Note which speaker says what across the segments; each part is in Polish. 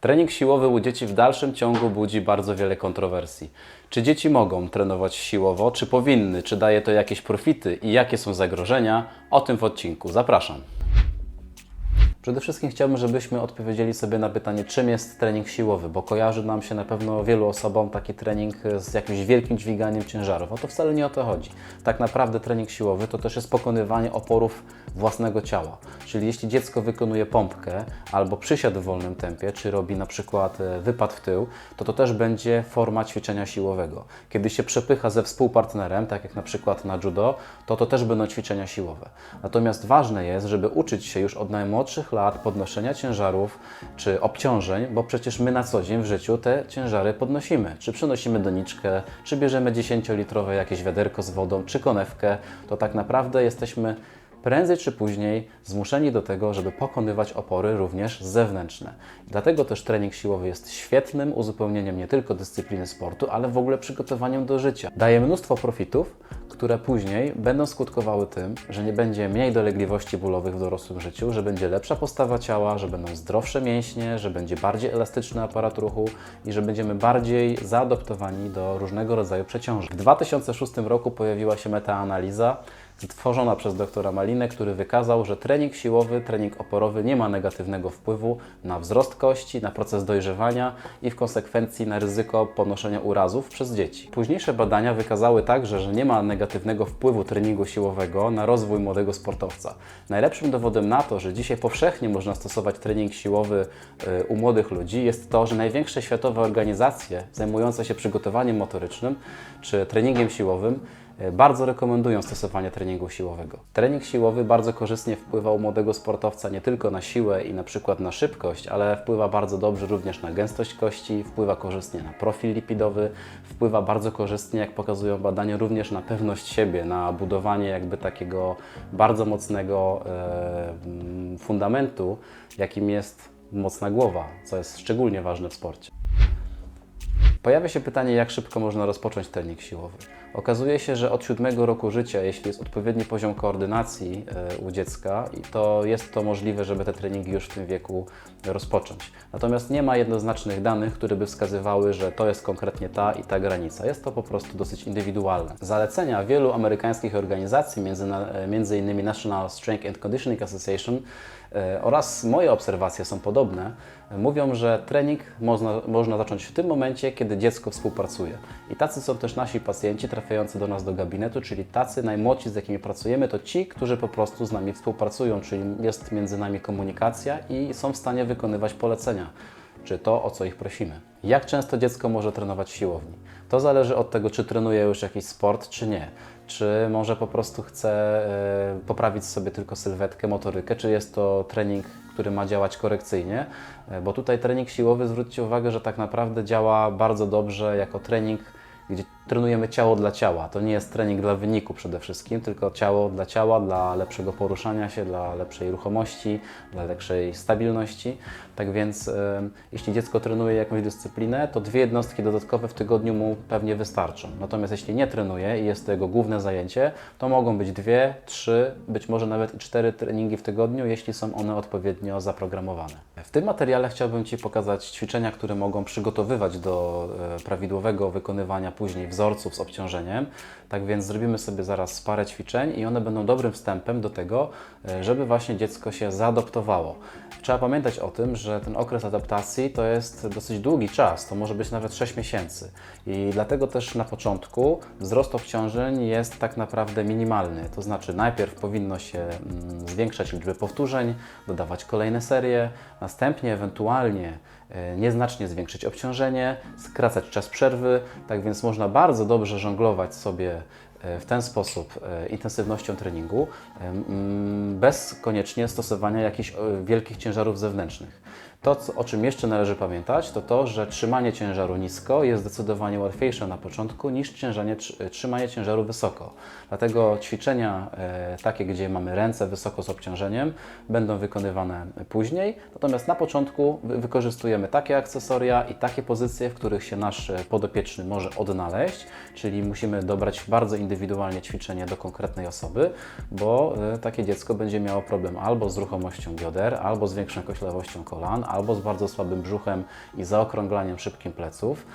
Speaker 1: Trening siłowy u dzieci w dalszym ciągu budzi bardzo wiele kontrowersji. Czy dzieci mogą trenować siłowo, czy powinny, czy daje to jakieś profity i jakie są zagrożenia? O tym w odcinku. Zapraszam. Przede wszystkim chciałbym, żebyśmy odpowiedzieli sobie na pytanie, czym jest trening siłowy, bo kojarzy nam się na pewno wielu osobom taki trening z jakimś wielkim dźwiganiem ciężarów. A to wcale nie o to chodzi. Tak naprawdę trening siłowy to też jest pokonywanie oporów własnego ciała. Czyli jeśli dziecko wykonuje pompkę albo przysiad w wolnym tempie, czy robi na przykład e, wypad w tył, to to też będzie forma ćwiczenia siłowego. Kiedy się przepycha ze współpartnerem, tak jak na przykład na judo, to to też będą ćwiczenia siłowe. Natomiast ważne jest, żeby uczyć się już od najmłodszych lat podnoszenia ciężarów czy obciążeń, bo przecież my na co dzień w życiu te ciężary podnosimy. Czy przynosimy doniczkę, czy bierzemy 10-litrowe jakieś wiaderko z wodą, czy konewkę, to tak naprawdę jesteśmy prędzej czy później zmuszeni do tego, żeby pokonywać opory również zewnętrzne. Dlatego też trening siłowy jest świetnym uzupełnieniem nie tylko dyscypliny sportu, ale w ogóle przygotowaniem do życia. Daje mnóstwo profitów, które później będą skutkowały tym, że nie będzie mniej dolegliwości bólowych w dorosłym życiu, że będzie lepsza postawa ciała, że będą zdrowsze mięśnie, że będzie bardziej elastyczny aparat ruchu i że będziemy bardziej zaadoptowani do różnego rodzaju przeciążeń. W 2006 roku pojawiła się metaanaliza stworzona przez doktora Malinę, który wykazał, że trening siłowy, trening oporowy nie ma negatywnego wpływu na wzrost kości, na proces dojrzewania i w konsekwencji na ryzyko ponoszenia urazów przez dzieci. Późniejsze badania wykazały także, że nie ma negatywnego wpływu treningu siłowego na rozwój młodego sportowca. Najlepszym dowodem na to, że dzisiaj powszechnie można stosować trening siłowy y, u młodych ludzi jest to, że największe światowe organizacje zajmujące się przygotowaniem motorycznym czy treningiem siłowym bardzo rekomendują stosowanie treningu siłowego. Trening siłowy bardzo korzystnie wpływa u młodego sportowca nie tylko na siłę i na przykład na szybkość, ale wpływa bardzo dobrze również na gęstość kości, wpływa korzystnie na profil lipidowy, wpływa bardzo korzystnie, jak pokazują badania, również na pewność siebie, na budowanie jakby takiego bardzo mocnego e, fundamentu, jakim jest mocna głowa, co jest szczególnie ważne w sporcie. Pojawia się pytanie, jak szybko można rozpocząć trening siłowy. Okazuje się, że od siódmego roku życia, jeśli jest odpowiedni poziom koordynacji e, u dziecka, to jest to możliwe, żeby te treningi już w tym wieku rozpocząć. Natomiast nie ma jednoznacznych danych, które by wskazywały, że to jest konkretnie ta i ta granica. Jest to po prostu dosyć indywidualne. Zalecenia wielu amerykańskich organizacji, między, na- między innymi National Strength and Conditioning Association e, oraz moje obserwacje są podobne, mówią, że trening można, można zacząć w tym momencie, kiedy dziecko współpracuje. I tacy są też nasi pacjenci trafiający do nas do gabinetu, czyli tacy najmłodsi, z jakimi pracujemy, to ci, którzy po prostu z nami współpracują, czyli jest między nami komunikacja i są w stanie wykonywać polecenia, czy to, o co ich prosimy. Jak często dziecko może trenować w siłowni? To zależy od tego, czy trenuje już jakiś sport, czy nie. Czy może po prostu chce e, poprawić sobie tylko sylwetkę, motorykę, czy jest to trening, który ma działać korekcyjnie, E, bo tutaj trening siłowy, zwróćcie uwagę, że tak naprawdę działa bardzo dobrze jako trening, gdzie trenujemy ciało dla ciała. To nie jest trening dla wyniku przede wszystkim, tylko ciało dla ciała, dla lepszego poruszania się, dla lepszej ruchomości, dla lepszej stabilności. Tak więc jeśli dziecko trenuje jakąś dyscyplinę, to dwie jednostki dodatkowe w tygodniu mu pewnie wystarczą. Natomiast jeśli nie trenuje i jest to jego główne zajęcie, to mogą być dwie, trzy, być może nawet i cztery treningi w tygodniu, jeśli są one odpowiednio zaprogramowane. W tym materiale chciałbym Ci pokazać ćwiczenia, które mogą przygotowywać do e, prawidłowego wykonywania później wzorców z obciążeniem. Tak więc zrobimy sobie zaraz parę ćwiczeń i one będą dobrym wstępem do tego, e, żeby właśnie dziecko się zaadoptowało. Trzeba pamiętać o tym, że ten okres adaptacji to jest dosyć długi czas, to może być nawet 6 miesięcy. I dlatego też na początku wzrost obciążeń jest tak naprawdę minimalny. To znaczy najpierw powinno się mm, zwiększać liczbę powtórzeń, dodawać kolejne serie, następnie ewentualnie e, nieznacznie zwiększyć obciążenie, skracać czas przerwy, tak więc można bardzo dobrze żonglować sobie e, w ten sposób e, intensywnością treningu, e, bez koniecznie stosowania jakichś wielkich ciężarów zewnętrznych. To, o czym jeszcze należy pamiętać, to to, że trzymanie ciężaru nisko jest zdecydowanie łatwiejsze na początku niż ciężanie, tr- trzymanie ciężaru wysoko. Dlatego ćwiczenia e, takie, gdzie mamy ręce wysoko z obciążeniem, będą wykonywane później. Natomiast na początku wy- wykorzystujemy takie akcesoria i takie pozycje, w których się nasz e, podopieczny może odnaleźć, czyli musimy dobrać bardzo indywidualnie ćwiczenie do konkretnej osoby, bo e, takie dziecko będzie miało problem albo z ruchomością bioder, albo z większą koślawością kolan, albo z bardzo słabym brzuchem i zaokrąglaniem szybkim pleców.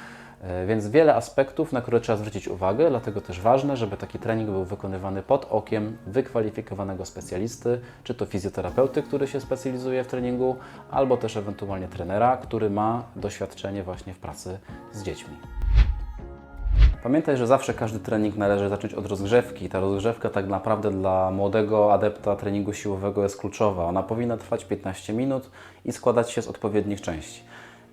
Speaker 1: E, Więc wiele aspektów, na które trzeba zwrócić uwagę, dlatego też ważne, żeby taki trening był wykonywany pod okiem wykwalifikowanego specjalisty, czy to fizjoterapeuty, który się specjalizuje w treningu, albo też ewentualnie trenera, który ma doświadczenie właśnie w pracy z dziećmi. Pamiętaj, że zawsze każdy trening należy zacząć od rozgrzewki. Ta rozgrzewka tak naprawdę dla młodego adepta treningu siłowego jest kluczowa. Ona powinna trwać 15 minut i składać się z odpowiednich części.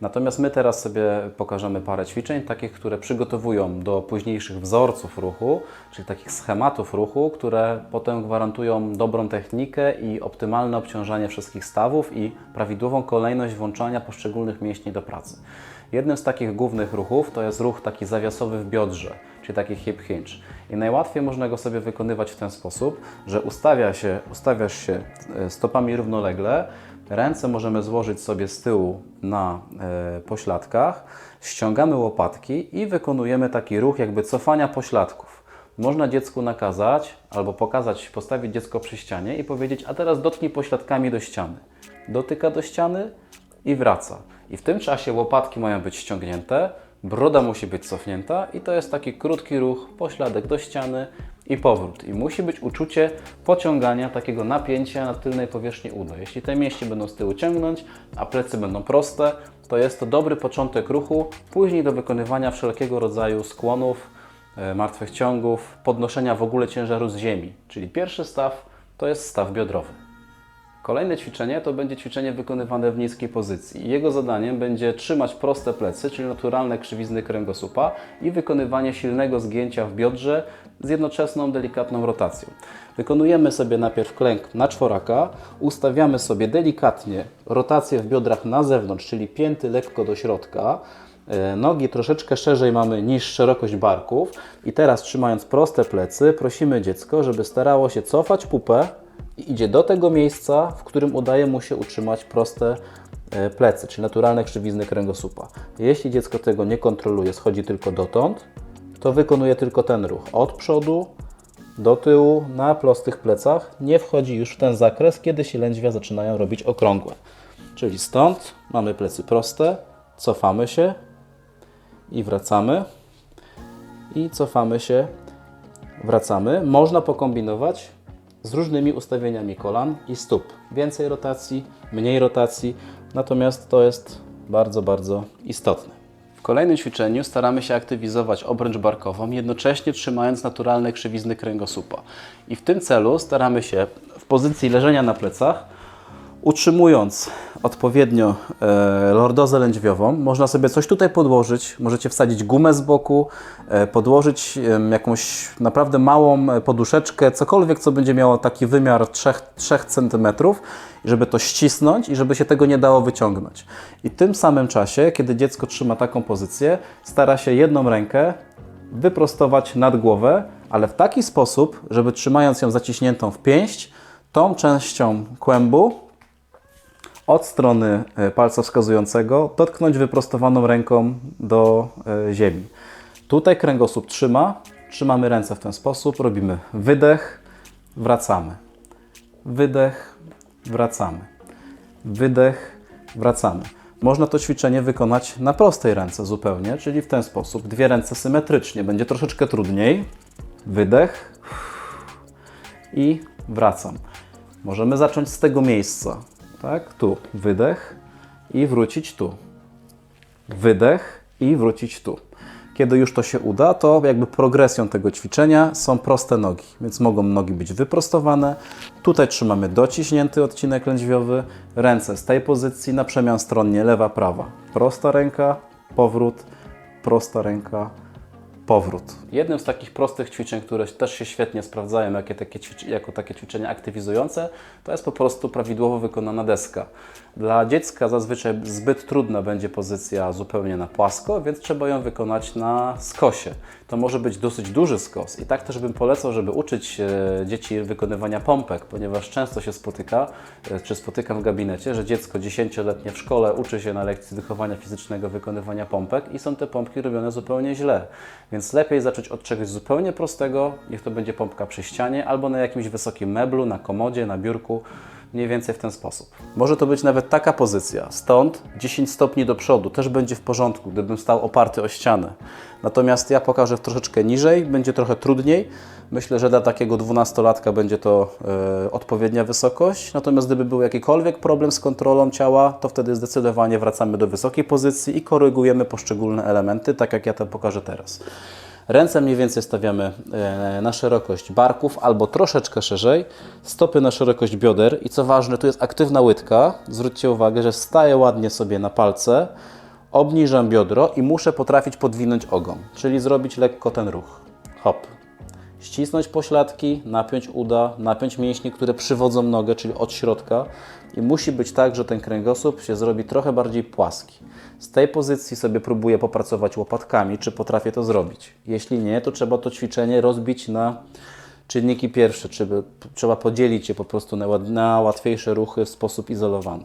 Speaker 1: Natomiast my teraz sobie pokażemy parę ćwiczeń, takich, które przygotowują do późniejszych wzorców ruchu, czyli takich schematów ruchu, które potem gwarantują dobrą technikę i optymalne obciążanie wszystkich stawów i prawidłową kolejność włączania poszczególnych mięśni do pracy. Jednym z takich głównych ruchów to jest ruch taki zawiasowy w biodrze, czyli taki hip hinge. I najłatwiej można go sobie wykonywać w ten sposób, że ustawia się, ustawiasz się e, stopami równolegle, ręce możemy złożyć sobie z tyłu na e, pośladkach, ściągamy łopatki i wykonujemy taki ruch jakby cofania pośladków. Można dziecku nakazać albo pokazać, postawić dziecko przy ścianie i powiedzieć, a teraz dotknij pośladkami do ściany. Dotyka do ściany i wraca. I w tym czasie łopatki mają być ściągnięte, broda musi być cofnięta i to jest taki krótki ruch, pośladek do ściany i powrót. I musi być uczucie pociągania, takiego napięcia na tylnej powierzchni uda. Jeśli te mięśnie będą z tyłu ciągnąć, a plecy będą proste, to jest to dobry początek ruchu, później do wykonywania wszelkiego rodzaju skłonów, e, martwych ciągów, podnoszenia w ogóle ciężaru z ziemi. Czyli pierwszy staw to jest staw biodrowy. Kolejne ćwiczenie to będzie ćwiczenie wykonywane w niskiej pozycji. Jego zadaniem będzie trzymać proste plecy, czyli naturalne krzywizny kręgosłupa i wykonywanie silnego zgięcia w biodrze z jednoczesną, delikatną rotacją. Wykonujemy sobie najpierw klęk na czworaka, ustawiamy sobie delikatnie rotację w biodrach na zewnątrz, czyli pięty lekko do środka, E, Nogi troszeczkę szerzej mamy niż szerokość barków i teraz trzymając proste plecy prosimy dziecko, żeby starało się cofać pupę i idzie do tego miejsca, w którym udaje mu się utrzymać proste e, plecy, czyli naturalne krzywizny kręgosłupa. Jeśli dziecko tego nie kontroluje, schodzi tylko dotąd, to wykonuje tylko ten ruch od przodu do tyłu na prostych plecach, nie wchodzi już w ten zakres, kiedy się lędźwia zaczynają robić okrągłe. Czyli stąd mamy plecy proste, cofamy się, i wracamy. I cofamy się, wracamy. Można pokombinować z różnymi ustawieniami kolan i stóp. Więcej rotacji, mniej rotacji, natomiast to jest bardzo, bardzo istotne. W kolejnym ćwiczeniu staramy się aktywizować obręcz barkową, jednocześnie trzymając naturalne krzywizny kręgosłupa. I w tym celu staramy się w pozycji leżenia na plecach utrzymując odpowiednio e, lordozę lędźwiową, można sobie coś tutaj podłożyć, możecie wsadzić gumę z boku, e, podłożyć jakąś naprawdę małą e, poduszeczkę, cokolwiek, co będzie miało taki wymiar 3, 3 cm, żeby to ścisnąć i żeby się tego nie dało wyciągnąć. I w tym samym czasie, kiedy dziecko trzyma taką pozycję, stara się jedną rękę wyprostować nad głowę, ale w taki sposób, żeby trzymając ją zaciśniętą w pięść, tą częścią kłębu od strony e, palca wskazującego dotknąć wyprostowaną ręką do e, ziemi. Tutaj kręgosłup trzyma, trzymamy ręce w ten sposób, robimy wydech, wracamy. Wydech, wracamy. Wydech, wracamy. Można to ćwiczenie wykonać na prostej ręce zupełnie, czyli w ten sposób. Dwie ręce symetrycznie, będzie troszeczkę trudniej. Wydech i wracam. Możemy zacząć z tego miejsca. Tak, tu wydech i wrócić tu. Wydech i wrócić tu. Kiedy już to się uda, to jakby progresją tego ćwiczenia są proste nogi, więc mogą nogi być wyprostowane. Tutaj trzymamy dociśnięty odcinek lędźwiowy, ręce z tej pozycji na przemian stronnie lewa, prawa. Prosta ręka, powrót, prosta ręka, powrót. Jednym z takich prostych ćwiczeń, które też się świetnie sprawdzają jakie takie jako takie ćwiczenia aktywizujące, to jest po prostu prawidłowo wykonana deska. Dla dziecka zazwyczaj zbyt trudna będzie pozycja zupełnie na płasko, więc trzeba ją wykonać na skosie. To może być dosyć duży skos i tak też bym polecał, żeby uczyć e, dzieci wykonywania pompek, ponieważ często się spotyka, e, czy spotykam w gabinecie, że dziecko 10-letnie w szkole uczy się na lekcji wychowania fizycznego wykonywania pompek i są te pompki robione zupełnie źle. Więc lepiej zacząć od czegoś zupełnie prostego, niech to będzie pompka przy ścianie albo na jakimś wysokim meblu, na komodzie, na biurku. Mniej więcej w ten sposób. Może to być nawet taka pozycja, stąd 10 stopni do przodu, też będzie w porządku, gdybym stał oparty o ścianę. Natomiast ja pokażę troszeczkę niżej, będzie trochę trudniej. Myślę, że dla takiego dwunastolatka będzie to e, odpowiednia wysokość. Natomiast gdyby był jakikolwiek problem z kontrolą ciała, to wtedy zdecydowanie wracamy do wysokiej pozycji i korygujemy poszczególne elementy, tak jak ja to pokażę teraz. Ręce mniej więcej stawiamy e, na szerokość barków albo troszeczkę szerzej, stopy na szerokość bioder i co ważne, tu jest aktywna łydka. Zwróćcie uwagę, że staję ładnie sobie na palce, obniżam biodro i muszę potrafić podwinąć ogon, czyli zrobić lekko ten ruch. Hop. Ścisnąć pośladki, napiąć uda, napiąć mięśnie, które przywodzą nogę, czyli od środka. I musi być tak, że ten kręgosłup się zrobi trochę bardziej płaski. Z tej pozycji sobie próbuję popracować łopatkami, czy potrafię to zrobić. Jeśli nie, to trzeba to ćwiczenie rozbić na czynniki pierwsze, czy trzeba podzielić je po prostu na, na łatwiejsze ruchy w sposób izolowany.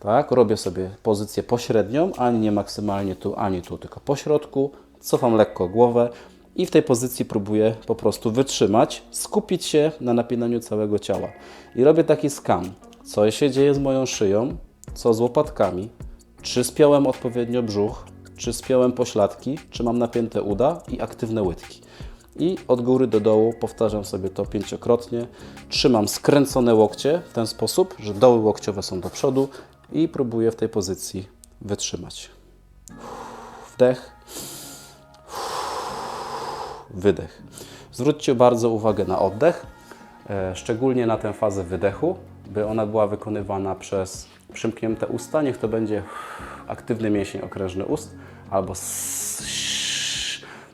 Speaker 1: Tak, robię sobie pozycję pośrednią, ani nie maksymalnie tu, ani tu, tylko po środku. Cofam lekko głowę i w tej pozycji próbuję po prostu wytrzymać, skupić się na napinaniu całego ciała. I robię taki skan, co się dzieje z moją szyją, co z łopatkami, czy spiąłem odpowiednio brzuch, czy spiąłem pośladki, czy mam napięte uda i aktywne łydki. I od góry do dołu powtarzam sobie to pięciokrotnie. Trzymam skręcone łokcie w ten sposób, że doły łokciowe są do przodu i próbuję w tej pozycji wytrzymać. Wdech, wydech. Zwróćcie bardzo uwagę na oddech, e, szczególnie na tę fazę wydechu, by ona była wykonywana przez przymknięte usta. Niech to będzie aktywny mięsień okrężny ust albo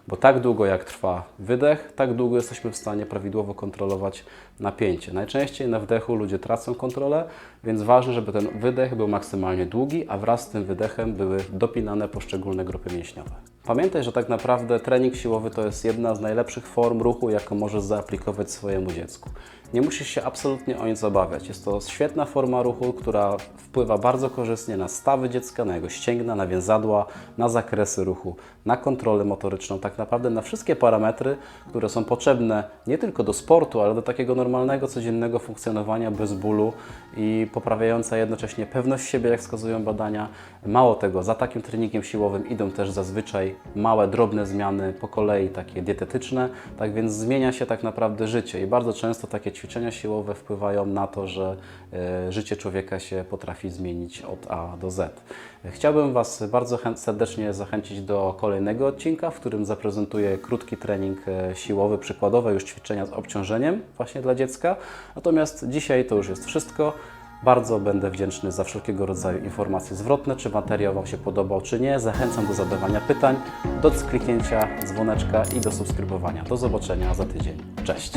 Speaker 1: bo tak długo jak trwa wydech, tak długo jesteśmy w stanie prawidłowo kontrolować napięcie. Najczęściej na wdechu ludzie tracą kontrolę, więc ważne, żeby ten wydech był maksymalnie długi, a wraz z tym wydechem były dopinane poszczególne grupy mięśniowe. Pamiętaj, że tak naprawdę trening siłowy to jest jedna z najlepszych form ruchu, jaką możesz zaaplikować swojemu dziecku. Nie musisz się absolutnie o nic obawiać. Jest to świetna forma ruchu, która wpływa bardzo korzystnie na stawy dziecka, na jego ścięgna, na więzadła, na zakresy ruchu, na kontrolę motoryczną, tak naprawdę na wszystkie parametry, które są potrzebne nie tylko do sportu, ale do takiego normalnego, codziennego funkcjonowania bez bólu i poprawiająca jednocześnie pewność siebie, jak wskazują badania. Mało tego, za takim treningiem siłowym idą też zazwyczaj małe, drobne zmiany po kolei, takie dietetyczne, tak więc zmienia się tak naprawdę życie i bardzo często takie ćwiczenia siłowe wpływają na to, że e, życie człowieka się potrafi zmienić od A do Z. Chciałbym Was bardzo serdecznie zachęcić do kolejnego odcinka, w którym zaprezentuję krótki trening e, siłowy, przykładowe już ćwiczenia z obciążeniem właśnie dla dziecka. Natomiast dzisiaj to już jest wszystko. Bardzo będę wdzięczny za wszelkiego rodzaju informacje zwrotne, czy materiał Wam się podobał, czy nie. Zachęcam do zadawania pytań, do kliknięcia dzwoneczka i do subskrybowania. Do zobaczenia za tydzień. Cześć!